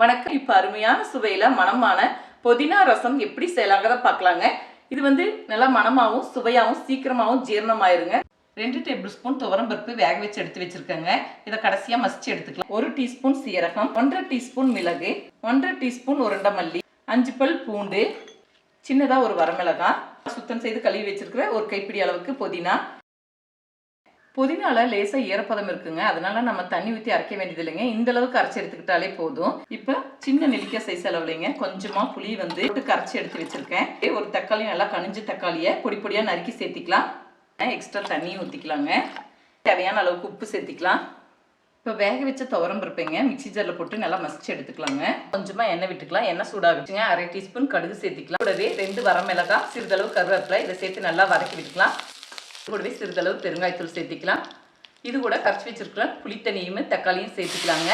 வணக்கம். இப்போ அருமையான சுவையில் மனமான புதினா ரசம் எப்படி செய்யலாங்கிறத பார்க்கலாங்க. இது வந்து நல்லா மனமாகவும் சுவையாகவும் சீக்கிரமாகவும் ஜீரணமாயிருங்க. ரெண்டு டேபிள் ஸ்பூன் துவரம்பருப்பு வேக வச்சு எடுத்து வச்சுருக்கேங்க. இதை கடைசியாக மசிச்சு எடுத்துக்கலாம். ஒரு டீஸ்பூன் சீரகம் ஒன்றரை டீஸ்பூன் மிளகு ஒன்றரை டீஸ்பூன் உருண்டை மல்லி அஞ்சு பல் பூண்டு சின்னதாக ஒரு வரமிளகாய். சுத்தம் செய்து கழுவி வச்சிருக்கிற ஒரு கைப்பிடி அளவுக்கு புதினா. புதினால லேசாக ஈரப்பதம் இருக்குங்க. அதனால நம்ம தண்ணி ஊற்றி அரைக்க வேண்டியது இல்லைங்க. இந்த அளவுக்கு அரைச்சி எடுத்துக்கிட்டாலே போதும். இப்போ சின்ன நெல்லிக்காய் சைஸ் அளவுலைங்க. கொஞ்சமாக புளி வந்து போட்டு கரைச்சி எடுத்து வச்சிருக்கேன். ஒரு தக்காளி நல்லா கனிஞ்ச தக்காளியை பொடி பொடியாக நறுக்கி சேர்த்திக்கலாம். எக்ஸ்ட்ரா தண்ணியும் ஊற்றிக்கலாங்க தேவையான அளவுக்கு உப்பு சேர்த்திக்கலாம். இப்போ வேக வச்ச துவரம் பருப்பைங்க மிக்ஸி ஜாரில் போட்டு நல்லா மசிச்சு எடுத்துக்கலாங்க. கொஞ்சமாக எண்ணெய் விட்டுக்கலாம். எண்ணெய் சூடாக வச்சுங்க அரை டீஸ்பூன் கடுகு சேர்த்திக்கலாம். கூடவே ரெண்டு வரமிளகா சிறிதளவு கருவேப்பிலை இதை சேர்த்து நல்லா வதக்கி விட்டுக்கலாம். கூடவே சிறிதளவு பெருங்காயத்தூள் சேர்த்திக்கலாம். இது கூட கரைச்சி வச்சுருக்கலாம் புளித்தனியும் தக்காளியும் சேர்த்துக்கலாங்க.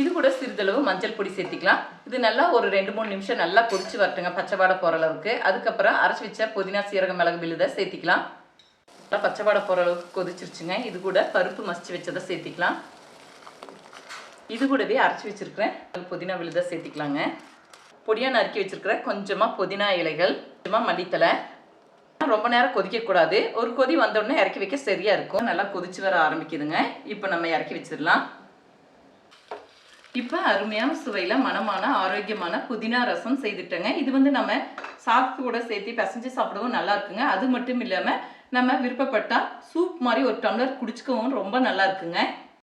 இது கூட சிறிதளவு மஞ்சள் பொடி சேர்த்திக்கலாம். இது நல்லா ஒரு ரெண்டு மூணு நிமிஷம் நல்லா கொதிச்சு வரட்டுங்க பச்சைப்பாடை போகிற அளவுக்கு. அதுக்கப்புறம் அரைச்சி வச்ச புதினா சீரக மிளகு விழுதை சேர்த்திக்கலாம். நல்லா பச்சைப்பாடை போகிற அளவுக்கு கொதிச்சிருச்சுங்க. இது கூட பருப்பு மசிச்சு வச்சதை சேர்த்திக்கலாம். இது கூடவே அரைச்சி வச்சிருக்கிறேன் புதினா விழுதை சேர்த்திக்கலாங்க. பொடியாக நறுக்கி வச்சுருக்கிற கொஞ்சமாக புதினா இலைகள் கொஞ்சமாக மல்லித்தலை ரொம்ப நேரம் கொதிக்கக்கூடாது. ஒரு கொதி வந்தோடனே இறக்கி வைக்க சரியா இருக்கும். நல்லா கொதிச்சு வர ஆரம்பிக்குதுங்க. இப்போ நம்ம இறக்கி வச்சிடலாம். இப்போ அருமையான சுவையில் மனமான ஆரோக்கியமான புதினா ரசம் செய்துட்டேங்க. இது வந்து நம்ம சாத்து கூட சேர்த்து பிசைஞ்சு சாப்பிடவும் நல்லா இருக்குங்க. அது மட்டும் இல்லாமல் நம்ம விருப்பப்பட்டால் சூப் மாதிரி ஒரு டம்ளர் குடிச்சுக்கவும் ரொம்ப நல்லா இருக்குங்க.